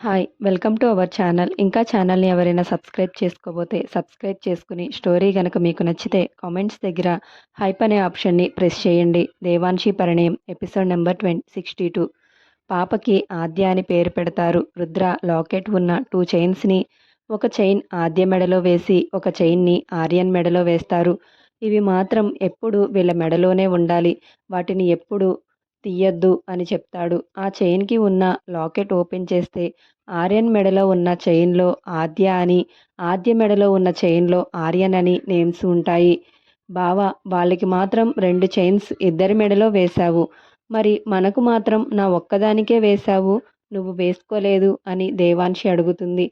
Hi welcome to our channel. ఇంకా ఛానల్ని ఎవరైనా సబ్స్క్రైబ్ చేసుకోబోతే సబ్స్క్రైబ్ చేసుకుని స్టోరీ కనుక మీకు నచ్చితే కామెంట్స్ దగ్గర హైప్ అనే ఆప్షన్ని ప్రెస్ చేయండి. Devanshi Parinayam episode number twenty sixty two. పాపకి ఆద్య అని పేరు పెడతారు. రుద్ర లాకెట్ ఉన్న టూ చైన్స్ని ఒక చైన్ ఆద్య మెడలో వేసి ఒక చైన్ని ఆర్యన్ మెడలో వేస్తారు. ఇవి మాత్రం ఎప్పుడు వీళ్ళ మెడలోనే ఉండాలి. వాటిని ఎప్పుడు తీయద్దు అని చెప్తాడు. ఆ చైన్కి ఉన్న లాకెట్ ఓపెన్ చేస్తే ఆర్యన్ మెడలో ఉన్న చైన్లో ఆద్య అని ఆద్య మెడలో ఉన్న చైన్లో ఆర్యన్ అని నేమ్స్ ఉంటాయి. బావ వాళ్ళకి మాత్రం రెండు చైన్స్ ఇద్దరి మెడలో వేశావు. మరి మనకు మాత్రం నా ఒక్కదానికే వేశావు నువ్వు వేసుకోలేదు అని దేవాన్షి అడుగుతుంది.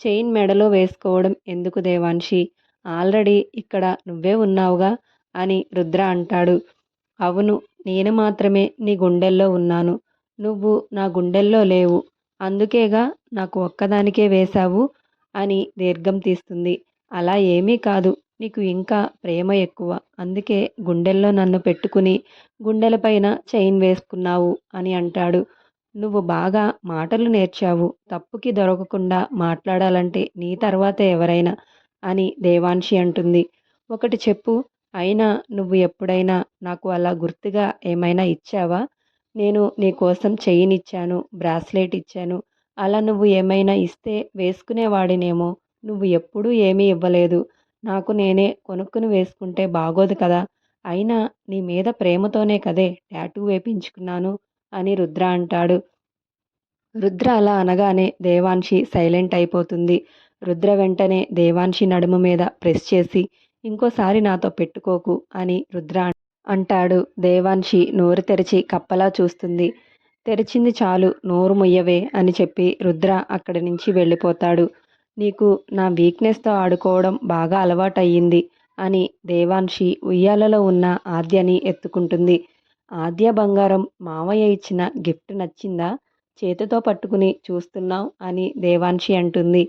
చైన్ మెడలో వేసుకోవడం ఎందుకు దేవాన్షి? ఆల్రెడీ ఇక్కడ నువ్వే ఉన్నావుగా అని రుద్ర అంటాడు. అవును నేను మాత్రమే నీ గుండెల్లో ఉన్నాను. నువ్వు నా గుండెల్లో లేవు. అందుకేగా నాకు ఒక్కదానికే వేశావు అని దీర్ఘం తీస్తుంది. అలా ఏమీ కాదు. నీకు ఇంకా ప్రేమ ఎక్కువ. అందుకే గుండెల్లో నన్ను పెట్టుకుని గుండెలపైన చైన్ వేసుకున్నావు అని అంటాడు. నువ్వు బాగా మాటలు నేర్చావు. తప్పుకి దొరకకుండా మాట్లాడాలంటే నీ తర్వాతే ఎవరైనా అని దేవాన్షి అంటుంది. ఒకటి చెప్పు. అయినా నువ్వు ఎప్పుడైనా నాకు అలా గుర్తుగా ఏమైనా ఇచ్చావా? నేను నీ కోసం చైన్ ఇచ్చాను బ్రాస్లెట్ ఇచ్చాను. అలా నువ్వు ఏమైనా ఇస్తే వేసుకునేవాడినేమో. నువ్వు ఎప్పుడూ ఏమీ ఇవ్వలేదు. నాకు నేనే కొనుక్కుని వేసుకుంటే బాగోదు కదా. అయినా నీ మీద ప్రేమతోనే కదే ట్యాటూ వేపించుకున్నాను అని రుద్ర అంటాడు. రుద్ర అలా అనగానే దేవాన్షి సైలెంట్ అయిపోతుంది. రుద్ర వెంటనే దేవాన్షి నడుము మీద ప్రెస్ చేసి ఇంకోసారి నాతో పెట్టుకోకు అని రుద్ర అంటాడు. దేవాన్షి నోరు తెరిచి కప్పలా చూస్తుంది. తెరిచింది చాలు నోరు ముయ్యవే అని చెప్పి రుద్ర అక్కడి నుంచి వెళ్ళిపోతాడు. నీకు నా వీక్నెస్తో ఆడుకోవడం బాగా అలవాటయ్యింది అని దేవాన్షి ఉయ్యాలలో ఉన్న ఆద్యని ఎత్తుకుంటుంది. ఆద్య బంగారం మావయ్య ఇచ్చిన గిఫ్ట్ నచ్చిందా? చేతితో పట్టుకుని చూస్తున్నావు అని దేవాన్షి అంటుంది.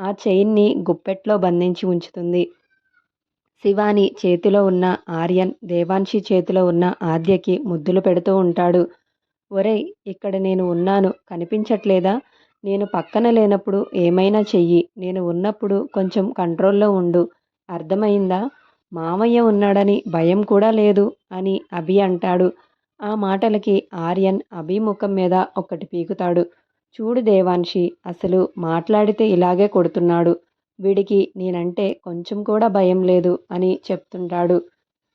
ఆ చైన్ని గుప్పెట్లో బంధించి ఉంచుతుంది. శివాని చేతిలో ఉన్న ఆర్యన్ దేవాన్షి చేతిలో ఉన్న ఆద్యకి ముద్దులు పెడుతూ ఉంటాడు. ఒరేయ్ ఇక్కడ నేను ఉన్నాను. కనిపించట్లేదా? నేను పక్కన లేనప్పుడు ఏమైనా చెయ్యి. నేను ఉన్నప్పుడు కొంచెం కంట్రోల్లో ఉండు. అర్థమైందా? మామయ్య ఉన్నాడని భయం కూడా లేదు అని అభి అంటాడు. ఆ మాటలకి ఆర్యన్ అభి ముఖం మీద ఒక్కటి పీకుతాడు. చూడు దేవాన్షి అసలు మాట్లాడితే ఇలాగే కొడుతున్నాడు. వీడికి నేనంటే కొంచెం కూడా భయం లేదు అని చెప్తుంటాడు.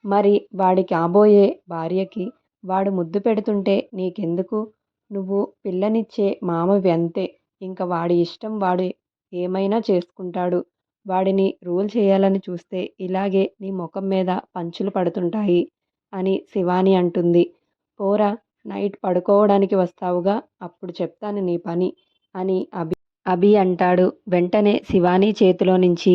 మరి వాడి కాబోయే భార్యకి వాడు ముద్దు పెడుతుంటే నీకెందుకు? నువ్వు పిల్లనిచ్చే మామవి అంతే. ఇంక వాడి ఇష్టం వాడు ఏమైనా చేసుకుంటాడు. వాడిని రూల్ చేయాలని చూస్తే ఇలాగే నీ ముఖం మీద పంచులు పడుతుంటాయి అని శివాని అంటుంది. పోరా నైట్ పడుకోవడానికి వస్తావుగా అప్పుడు చెప్తాను నీ పని అని అభి అభి అంటాడు. వెంటనే శివాని చేతిలో నుంచి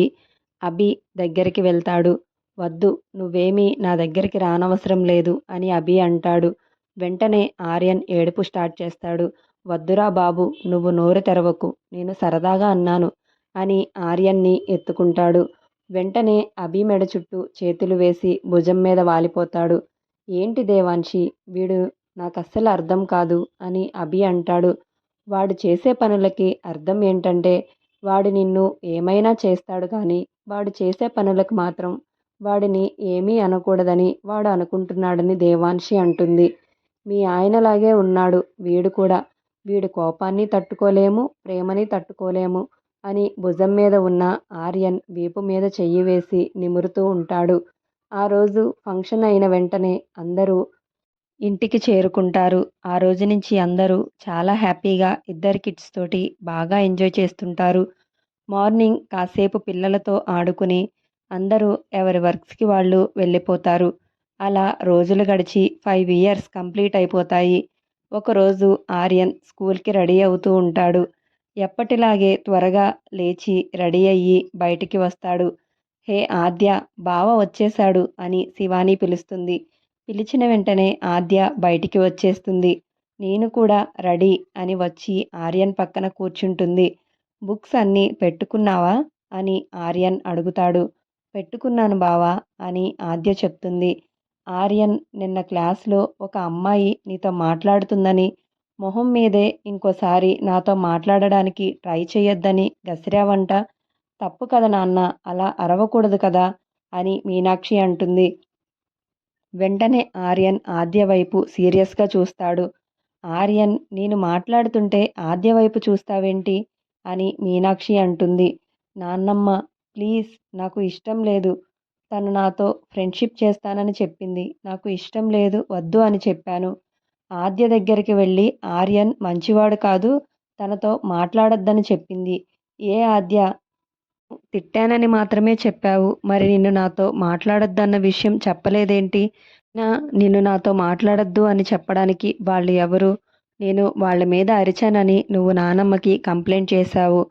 అభి దగ్గరికి వెళ్తాడు. వద్దు నువ్వేమీ నా దగ్గరికి రానవసరం లేదు అని అభి అంటాడు. వెంటనే ఆర్యన్ ఏడుపు స్టార్ట్ చేస్తాడు. వద్దురా బాబు నువ్వు నోరు తెరవకు నేను సరదాగా అన్నాను అని ఆర్యన్ని ఎత్తుకుంటాడు. వెంటనే అభి మెడ చుట్టూ చేతులు వేసి భుజం మీద వాలిపోతాడు. ఏంటి దేవాన్షి వీడు నాకు అస్సలు అర్థం కాదు అని అభి అంటాడు. వాడు చేసే పనులకి అర్థం ఏంటంటే వాడు నిన్ను ఏమైనా చేస్తాడు కానీ వాడు చేసే పనులకు మాత్రం వాడిని ఏమీ అనకూడదని వాడు అనుకుంటున్నాడని దేవాన్షి అంటుంది. మీ ఆయనలాగే ఉన్నాడు వీడు కూడా. వీడు కోపాన్ని తట్టుకోలేము ప్రేమని తట్టుకోలేము అని భుజం మీద ఉన్న ఆర్యన్ వీపు మీద చెయ్యి వేసి నిమురుతూ ఉంటాడు. ఆ రోజు ఫంక్షన్ అయిన వెంటనే అందరూ ఇంటికి చేరుకుంటారు. ఆ రోజు నుంచి అందరూ చాలా హ్యాపీగా ఇద్దరు కిడ్స్ తోటి బాగా ఎంజాయ్ చేస్తుంటారు. మార్నింగ్ కాసేపు పిల్లలతో ఆడుకుని అందరూ ఎవరి వర్క్స్కి వాళ్ళు వెళ్ళిపోతారు. అలా రోజులు గడిచి ఫైవ్ ఇయర్స్ కంప్లీట్ అయిపోతాయి. ఒకరోజు ఆర్యన్ స్కూల్కి రెడీ అవుతూ ఉంటాడు. ఎప్పటిలాగే త్వరగా లేచి రెడీ అయ్యి బయటికి వస్తాడు. హే ఆద్య బావ వచ్చేశాడు అని శివాని పిలుస్తుంది. పిలిచిన వెంటనే ఆద్య బయటికి వచ్చేస్తుంది. నేను కూడా రెడీ అని వచ్చి ఆర్యన్ పక్కన కూర్చుంటుంది. బుక్స్ అన్నీ పెట్టుకున్నావా? అని ఆర్యన్ అడుగుతాడు. పెట్టుకున్నాను బావా అని ఆద్య చెప్తుంది. ఆర్యన్ నిన్న క్లాస్లో ఒక అమ్మాయి నీతో మాట్లాడుతుందని మొహం మీదే ఇంకోసారి నాతో మాట్లాడడానికి ట్రై చేయొద్దని గసిరావంట. తప్పు కదా నాన్న అలా అరవకూడదు కదా అని మీనాక్షి అంటుంది. వెంటనే ఆర్యన్ ఆద్య వైపు సీరియస్గా చూస్తాడు. ఆర్యన్ నేను మాట్లాడుతుంటే ఆద్య వైపు చూస్తావేంటి? అని మీనాక్షి అంటుంది. నాన్నమ్మ ప్లీజ్ నాకు ఇష్టం లేదు. తను నాతో ఫ్రెండ్షిప్ చేస్తానని చెప్పింది. నాకు ఇష్టం లేదు వద్దు అని చెప్పాను. ఆద్య దగ్గరికి వెళ్ళి ఆర్యన్ మంచివాడు కాదు తనతో మాట్లాడొద్దని చెప్పింది. ఏ ఆద్య? తిట్టానని మాత్రమే చెప్పావు. మరి నిన్ను నాతో మాట్లాడొద్దన్న విషయం చెప్పలేదేంటి? నా నిన్ను నాతో మాట్లాడొద్దు అని చెప్పడానికి వాళ్ళు ఎవరు? నేను వాళ్ళ మీద అరిచానని నువ్వు నానమ్మకి కంప్లైంట్ చేశావు.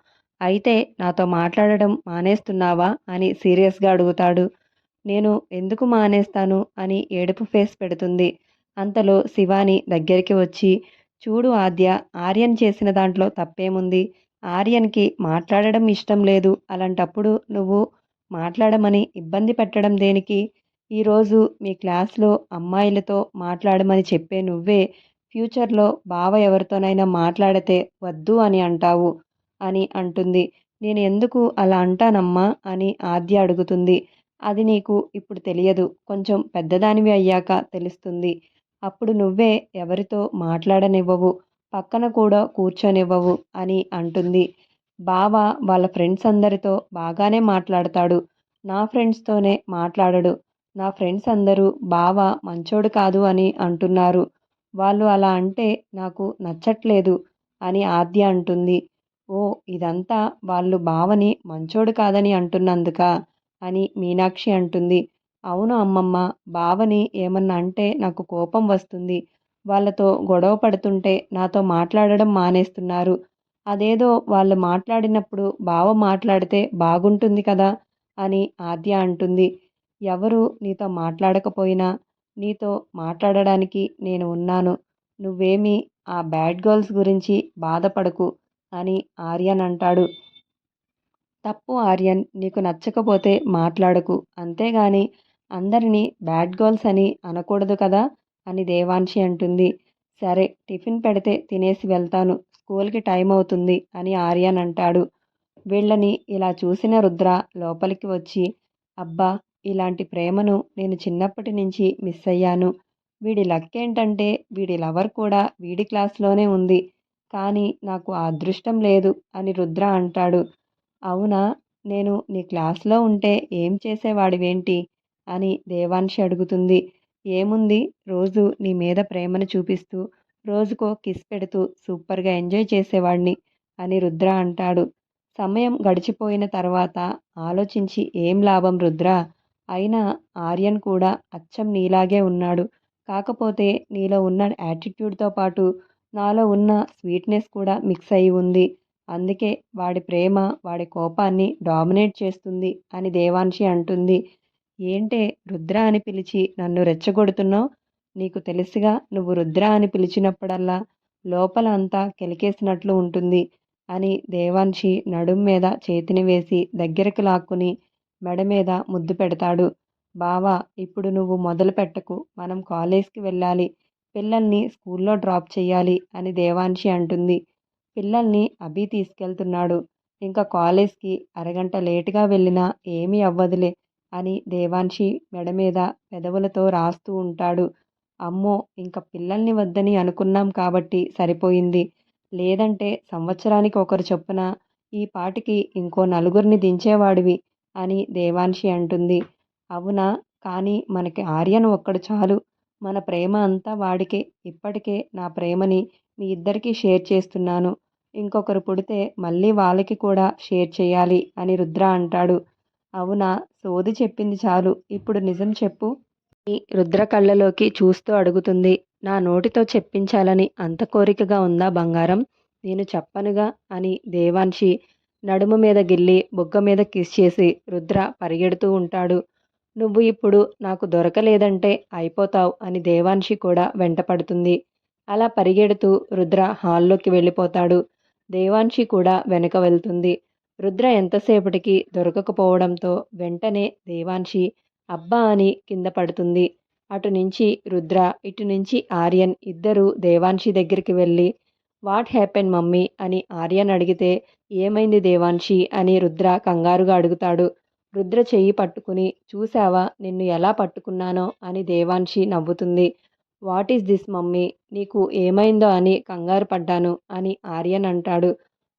అయితే నాతో మాట్లాడడం మానేస్తున్నావా అని సీరియస్గా అడుగుతాడు. నేను ఎందుకు మానేస్తాను అని ఏడుపు ఫేస్ పెడుతుంది. అంతలో శివాని దగ్గరికి వచ్చి చూడు ఆద్య ఆర్యన్ చేసిన దాంట్లో తప్పేముంది? ఆర్యన్కి మాట్లాడడం ఇష్టం లేదు. అలాంటప్పుడు నువ్వు మాట్లాడమని ఇబ్బంది పెట్టడం దేనికి? ఈరోజు మీ క్లాస్లో అమ్మాయిలతో మాట్లాడమని చెప్పే నువ్వే ఫ్యూచర్లో బావ ఎవరితోనైనా మాట్లాడితే వద్దు అని అంటావు అని అంటుంది. నేను ఎందుకు అలా అంటానమ్మా అని ఆద్య అడుగుతుంది. అది నీకు ఇప్పుడు తెలియదు. కొంచెం పెద్దదానివి అయ్యాక తెలుస్తుంది. అప్పుడు నువ్వే ఎవరితో మాట్లాడనివ్వవు. పక్కన కూడా కూర్చొనివ్వవు అని అంటుంది. బావ వాళ్ళ ఫ్రెండ్స్ అందరితో బాగానే మాట్లాడతాడు. నా ఫ్రెండ్స్తోనే మాట్లాడడు. నా ఫ్రెండ్స్ అందరూ బావ మంచోడు కాదు అని అంటున్నారు. వాళ్ళు అలా అంటే నాకు నచ్చట్లేదు అని ఆద్య అంటుంది. ఓ ఇదంతా వాళ్ళు బావని మంచోడు కాదని అంటున్నందుక అని మీనాక్షి అంటుంది. అవును అమ్మమ్మ బావని ఏమన్నా అంటే నాకు కోపం వస్తుంది. వాళ్ళతో గొడవ పడుతుంటే నాతో మాట్లాడడం మానేస్తున్నారు. అదేదో వాళ్ళు మాట్లాడినప్పుడు బావ మాట్లాడితే బాగుంటుంది కదా అని ఆద్య అంటుంది. ఎవరు నీతో మాట్లాడకపోయినా నీతో మాట్లాడడానికి నేను ఉన్నాను. నువ్వేమీ ఆ బ్యాడ్ గర్ల్స్ గురించి బాధపడకు అని ఆర్యన్ అంటాడు. తప్పు ఆర్యన్ నీకు నచ్చకపోతే మాట్లాడకు. అంతేగాని అందరినీ బ్యాడ్ గర్ల్స్ అని అనకూడదు కదా. అని దేవాన్షి అంటుంది. సరే టిఫిన్ పెడితే తినేసి వెళ్తాను. స్కూల్కి టైం అవుతుంది అని ఆర్యన్ అంటాడు. వీళ్ళని ఇలా చూసిన రుద్ర లోపలికి వచ్చి అబ్బా ఇలాంటి ప్రేమను నేను చిన్నప్పటి నుంచి మిస్ అయ్యాను. వీడి లక్ ఏంటంటే వీడి లవర్ కూడా వీడి క్లాస్లోనే ఉంది. కానీ నాకు ఆ అదృష్టం లేదు అని రుద్ర అంటాడు. అవునా? నేను నీ క్లాస్లో ఉంటే ఏం చేసేవాడివేంటి? అని దేవాన్షి అడుగుతుంది. ఏముంది? రోజు నీ మీద ప్రేమను చూపిస్తూ రోజుకో కిస్ పెడుతూ సూపర్గా ఎంజాయ్ చేసేవాడిని అని రుద్ర అంటాడు. సమయం గడిచిపోయిన తర్వాత ఆలోచించి ఏం లాభం రుద్ర? అయినా ఆర్యన్ కూడా అచ్చం నీలాగే ఉన్నాడు. కాకపోతే నీలో ఉన్న యాటిట్యూడ్తో పాటు నాలో ఉన్న స్వీట్నెస్ కూడా మిక్స్ అయి ఉంది. అందుకే వాడి ప్రేమ వాడి కోపాన్ని డామినేట్ చేస్తుంది అని దేవాన్షి అంటుంది. ఏంటే రుద్ర అని పిలిచి నన్ను రెచ్చగొడుతున్నావు? నీకు తెలుసుగా నువ్వు రుద్ర అని పిలిచినప్పుడల్లా లోపల అంతా కెలికేసినట్లు ఉంటుంది అని దేవాన్షి నడుం మీద చేతిని వేసి దగ్గరకు లాక్కుని మెడ మీద ముద్దు పెడతాడు. బావా ఇప్పుడు నువ్వు మొదలు పెట్టకు. మనం కాలేజ్కి వెళ్ళాలి. పిల్లల్ని స్కూల్లో డ్రాప్ చేయాలి అని దేవాన్షి అంటుంది. పిల్లల్ని అభి తీసుకెళ్తున్నాడు. ఇంకా కాలేజ్కి అరగంట లేటుగా వెళ్ళినా ఏమీ అవ్వదులే. అని దేవాన్షి మెడ మీద పెదవులతో రాస్తూ ఉంటాడు. అమ్మో ఇంక పిల్లల్ని వద్దని అనుకున్నాం కాబట్టి సరిపోయింది. లేదంటే సంవత్సరానికి ఒకరు చొప్పున ఈ పాటికి ఇంకో నలుగురిని దించేవాడివి అని దేవాన్షి అంటుంది. అవునా? కానీ మనకి ఆర్యన్ ఒక్కడు చాలు. మన ప్రేమ అంతా వాడికే. ఇప్పటికే నా ప్రేమని మీ ఇద్దరికీ షేర్ చేస్తున్నాను. ఇంకొకరు పుడితే మళ్ళీ వాళ్ళకి కూడా షేర్ చేయాలి అని రుద్ర అంటాడు. అవునా? సోది చెప్పింది చాలు. ఇప్పుడు నిజం చెప్పు. రుద్ర కళ్ళలోకి చూస్తూ అడుగుతుంది. నా నోటితో చెప్పించాలని అంత కోరికగా ఉందా బంగారం? నేను చెప్పనుగా అని దేవాన్షి నడుము మీద గిల్లి బుగ్గ మీద కిస్ చేసి రుద్ర పరిగెడుతూ ఉంటాడు. నువ్వు ఇప్పుడు నాకు దొరకలేదంటే అయిపోతావు అని దేవాన్షి కూడా వెంటపడుతుంది అలా పరిగెడుతూ రుద్ర హాల్లోకి వెళ్ళిపోతాడు. దేవాన్షి కూడా వెనక వెళ్తుంది. రుద్ర ఎంతసేపటికి దొరకకపోవడంతో వెంటనే దేవాన్షి అబ్బా అని కింద పడుతుంది. అటు నుంచి రుద్ర ఇటు నుంచి ఆర్యన్ ఇద్దరూ దేవాన్షి దగ్గరికి వెళ్ళి వాట్ హ్యాపెన్ మమ్మీ అని ఆర్యన్ అడిగితే ఏమైంది దేవాన్షి అని రుద్ర కంగారుగా అడుగుతాడు. రుద్ర చెయ్యి పట్టుకుని చూసావా నిన్ను ఎలా పట్టుకున్నానో అని దేవాన్షి నవ్వుతుంది. What is this mummy? నీకు ఏమైందో అని కంగారు పడ్డాను అని ఆర్యన్ అంటాడు.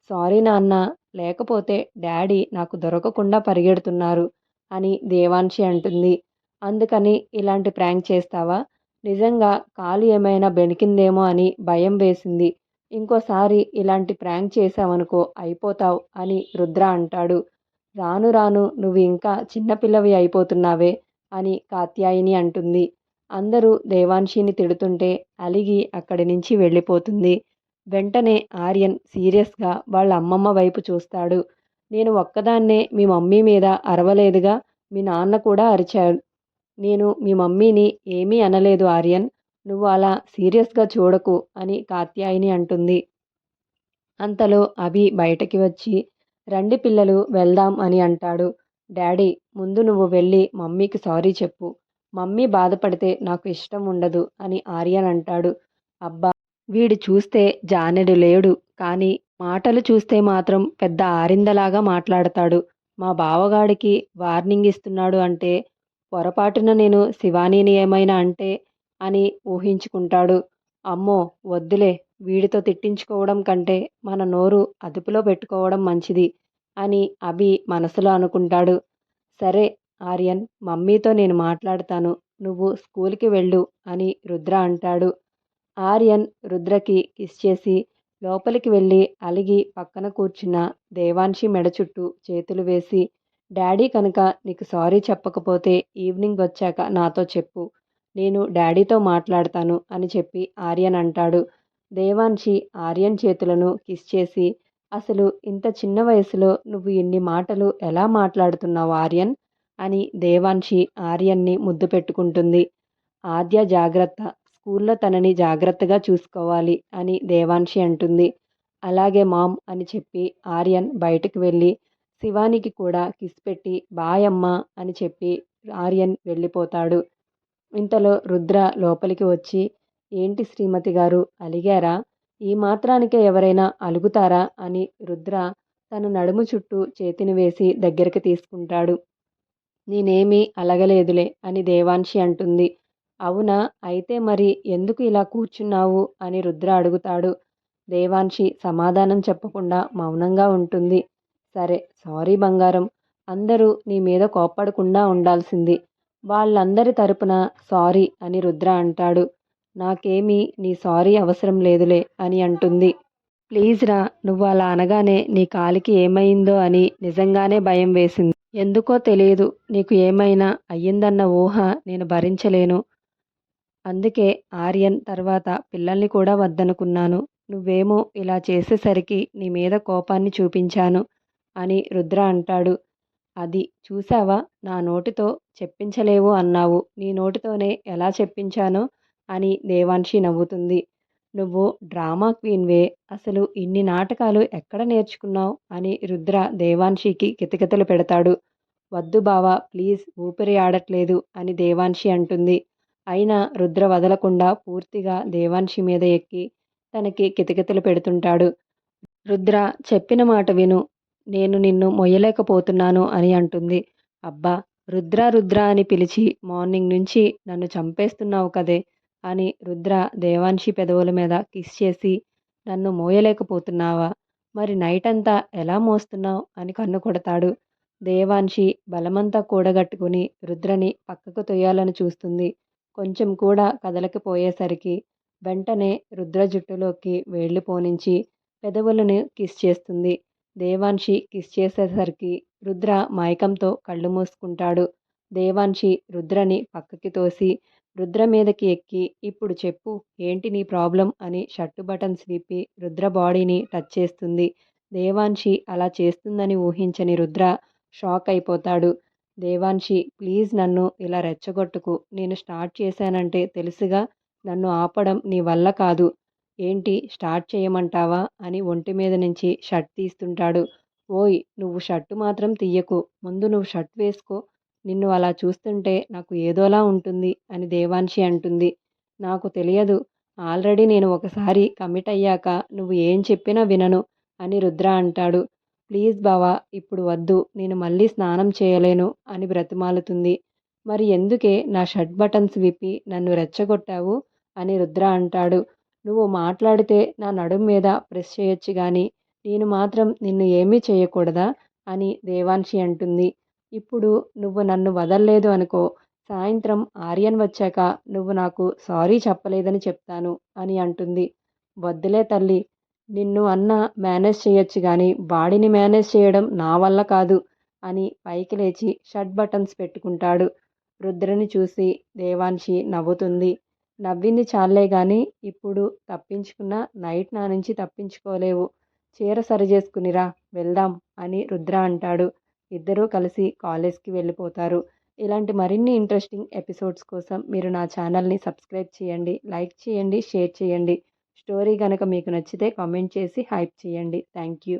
సారీ నాన్న లేకపోతే డాడీ నాకు దొరకకుండా పరిగెడుతున్నారు అని దేవాన్షి అంటుంది. అందుకని ఇలాంటి ప్రాంక్ చేస్తావా? నిజంగా కాలు ఏమైనా బెనికిందేమో అని భయం వేసింది. ఇంకోసారి ఇలాంటి ప్రాంక్ చేశావనుకో అయిపోతావు అని రుద్ర అంటాడు. రాను రాను నువ్వు ఇంకా చిన్నపిల్లవి అయిపోతున్నావే అని కాత్యాయిని అంటుంది. అందరూ దేవాన్షిని తిడుతుంటే అలిగి అక్కడి నుంచి వెళ్ళిపోతుంది. వెంటనే ఆర్యన్ సీరియస్గా వాళ్ళ అమ్మమ్మ వైపు చూస్తాడు. నేను ఒక్కదాన్నే మీ మమ్మీ మీద అరవలేదుగా మీ నాన్న కూడా అరిచాడు. నేను మీ మమ్మీని ఏమీ అనలేదు ఆర్యన్. నువ్వు అలా సీరియస్గా చూడకు అని కాత్యాయిని అంటుంది. అంతలో అభి బయటకి వచ్చి రండి పిల్లలు వెళ్దాం అని అంటాడు. డాడీ ముందు నువ్వు వెళ్ళి మమ్మీకి సారీ చెప్పు. మమ్మీ బాధపడితే నాకు ఇష్టం ఉండదు అని ఆర్యన్ అంటాడు. అబ్బా వీడు చూస్తే జానెడు లేడు. కానీ మాటలు చూస్తే మాత్రం పెద్ద ఆరిందలాగా మాట్లాడతాడు. మా బావగాడికి వార్నింగ్ ఇస్తున్నాడు అంటే పొరపాటున నేను శివానీని ఏమైనా అంటే అని ఊహించుకుంటాడు. అమ్మో వద్దులే వీడితో తిట్టించుకోవడం కంటే మన నోరు అదుపులో పెట్టుకోవడం మంచిది అని అభి మనసులో అనుకుంటాడు. సరే ఆర్యన్ మమ్మీతో నేను మాట్లాడతాను. నువ్వు స్కూల్కి వెళ్ళు అని రుద్ర అంటాడు. ఆర్యన్ రుద్రకి కిస్ చేసి లోపలికి వెళ్ళి అలిగి పక్కన కూర్చున్న దేవాన్షి మెడ చుట్టూ చేతులు వేసి డాడీ కనుక నీకు సారీ చెప్పకపోతే ఈవినింగ్ వచ్చాక నాతో చెప్పు. నేను డాడీతో మాట్లాడతాను అని చెప్పి ఆర్యన్ అంటాడు. దేవాన్షి ఆర్యన్ చేతులను కిస్ చేసి అసలు ఇంత చిన్న వయసులో నువ్వు ఇన్ని మాటలు ఎలా మాట్లాడుతున్నావు ఆర్యన్? అని దేవాన్షి ఆర్యన్ని ముద్దు పెట్టుకుంటుంది. ఆద్య జాగ్రత్త. స్కూల్లో తనని జాగ్రత్తగా చూసుకోవాలి అని దేవాన్షి అంటుంది. అలాగే మామ్ అని చెప్పి ఆర్యన్ బయటకు వెళ్ళి శివానికి కూడా కిస్ పెట్టి బాయమ్మ అని చెప్పి ఆర్యన్ వెళ్ళిపోతాడు. ఇంతలో రుద్ర లోపలికి వచ్చి ఏంటి శ్రీమతి గారు అలిగారా? ఈ మాత్రానికే ఎవరైనా అలుగుతారా? అని రుద్ర తన నడుము చుట్టూ చేతిని వేసి దగ్గరికి తీసుకుంటాడు. నేనేమీ అలగలేదులే అని దేవాన్షి అంటుంది. అవునా? అయితే మరి ఎందుకు ఇలా కూర్చున్నావు? అని రుద్ర అడుగుతాడు. దేవాన్షి సమాధానం చెప్పకుండా మౌనంగా ఉంటుంది. సరే సారీ బంగారం. అందరూ నీ మీద కోప్పడకుండా ఉండాల్సింది. వాళ్ళందరి తరపున సారీ అని రుద్ర అంటాడు. నాకేమీ నీ సారీ అవసరం లేదులే అని అంటుంది. ప్లీజ్ రా నువ్వు అలా అనగానే నీ కాలికి ఏమైందో అని నిజంగానే భయం వేసింది. ఎందుకో తెలియదు నీకు ఏమైనా అయ్యిందన్న ఊహ నేను భరించలేను. అందుకే ఆర్యన్ తర్వాత పిల్లల్ని కూడా వద్దనుకున్నాను. నువ్వేమో ఇలా చేసేసరికి నీ మీద కోపాన్ని చూపించాను అని రుద్ర అంటాడు. అది చూసావా నా నోటితో చెప్పించలేవు అన్నావు. నీ నోటితోనే ఎలా చెప్పించానో అని దేవాన్షి నవ్వుతుంది. నువ్వు డ్రామా క్వీన్వే. అసలు ఇన్ని నాటకాలు ఎక్కడ నేర్చుకున్నావు? అని రుద్ర దేవాన్షికి కితకితలు పెడతాడు. వద్దు బావా ప్లీజ్ ఊపిరి ఆడట్లేదు అని దేవాన్షి అంటుంది. అయినా రుద్ర వదలకుండా పూర్తిగా దేవాన్షి మీద ఎక్కి తనకి కితకితలు పెడుతుంటాడు. రుద్ర చెప్పిన మాట విను నేను నిన్ను మొయ్యలేకపోతున్నాను అని అంటుంది. అబ్బా రుద్ర రుద్ర అని పిలిచి మార్నింగ్ నుంచి నన్ను చంపేస్తున్నావు కదే అని రుద్ర దేవాన్షి పెదవుల మీద కిస్ చేసి నన్ను మోయలేకపోతున్నావా మరి నైట్ అంతా ఎలా మోస్తున్నావు? అని కన్ను కొడతాడు. దేవాన్షి బలమంతా కూడగట్టుకుని రుద్రని పక్కకు తొయ్యాలని చూస్తుంది. కొంచెం కూడా కదలకపోయేసరికి వెంటనే రుద్ర జుట్టులోకి వేళ్ళు పోనించి పెదవులను కిస్ చేస్తుంది. దేవాన్షి కిస్ చేసేసరికి రుద్ర మైకంతో కళ్ళు మూసుకుంటాడు. దేవాన్షి రుద్రని పక్కకి తోసి రుద్ర మీదకి ఎక్కి ఇప్పుడు చెప్పు ఏంటి నీ ప్రాబ్లం? అని షర్టు బటన్స్ విప్పి రుద్ర బాడీని టచ్ చేస్తుంది. దేవాన్షి అలా చేస్తుందని ఊహించని రుద్ర షాక్ అయిపోతాడు. దేవాన్షి ప్లీజ్ నన్ను ఇలా రెచ్చగొట్టుకు. నేను స్టార్ట్ చేశానంటే తెలుసుగా నన్ను ఆపడం నీ వల్ల కాదు. ఏంటి స్టార్ట్ చేయమంటావా? అని ఒంటి మీద నుంచి షర్ట్ తీస్తుంటాడు. ఓయ్ నువ్వు షర్టు మాత్రం తీయకు. ముందు నువ్వు షర్ట్ వేసుకో. నిన్ను అలా చూస్తుంటే నాకు ఏదోలా ఉంటుంది అని దేవాన్షి అంటుంది. నాకు తెలియదు. ఆల్రెడీ నేను ఒకసారి కమిట్ అయ్యాక నువ్వు ఏం చెప్పినా వినను అని రుద్ర అంటాడు. ప్లీజ్ బావా ఇప్పుడు వద్దు. నేను మళ్ళీ స్నానం చేయలేను అని బ్రతిమాలుతుంది. మరి ఎందుకే నా షర్ట్ బటన్స్ విప్పి నన్ను రెచ్చగొట్టావు అని రుద్ర అంటాడు. నువ్వు మాట్లాడితే నా నడుం మీద ప్రెస్ చేయొచ్చు కానీ నేను మాత్రం నిన్ను ఏమీ చేయకూడదా అని దేవాన్షి అంటుంది. ఇప్పుడు నువ్వు నన్ను వదల్లేదు అనుకో సాయంత్రం ఆర్యన్ వచ్చాక నువ్వు నాకు సారీ చెప్పలేదని చెప్తాను అని అంటుంది. వద్దులే తల్లి నిన్ను అన్న మేనేజ్ చేయొచ్చు కానీ బాడీని మేనేజ్ చేయడం నా వల్ల కాదు అని పైకి లేచి షర్ట్ బటన్స్ పెట్టుకుంటాడు. రుద్రని చూసి దేవాన్షి నవ్వుతుంది. నవ్వింది చాలే కానీ ఇప్పుడు తప్పించుకున్న నైట్ నా నుంచి తప్పించుకోలేవు. చీర సరి చేసుకునిరా వెళ్దాం అని రుద్ర అంటాడు. ఇద్దరూ కలిసి కాలేజ్కి వెళ్ళిపోతారు. ఇలాంటి మరిన్ని ఇంట్రెస్టింగ్ ఎపిసోడ్స్ కోసం మీరు నా ఛానల్ని సబ్స్క్రైబ్ చేయండి లైక్ చేయండి షేర్ చేయండి. స్టోరీ కనుక మీకు నచ్చితే కామెంట్ చేసి హైప్ చేయండి. Thank you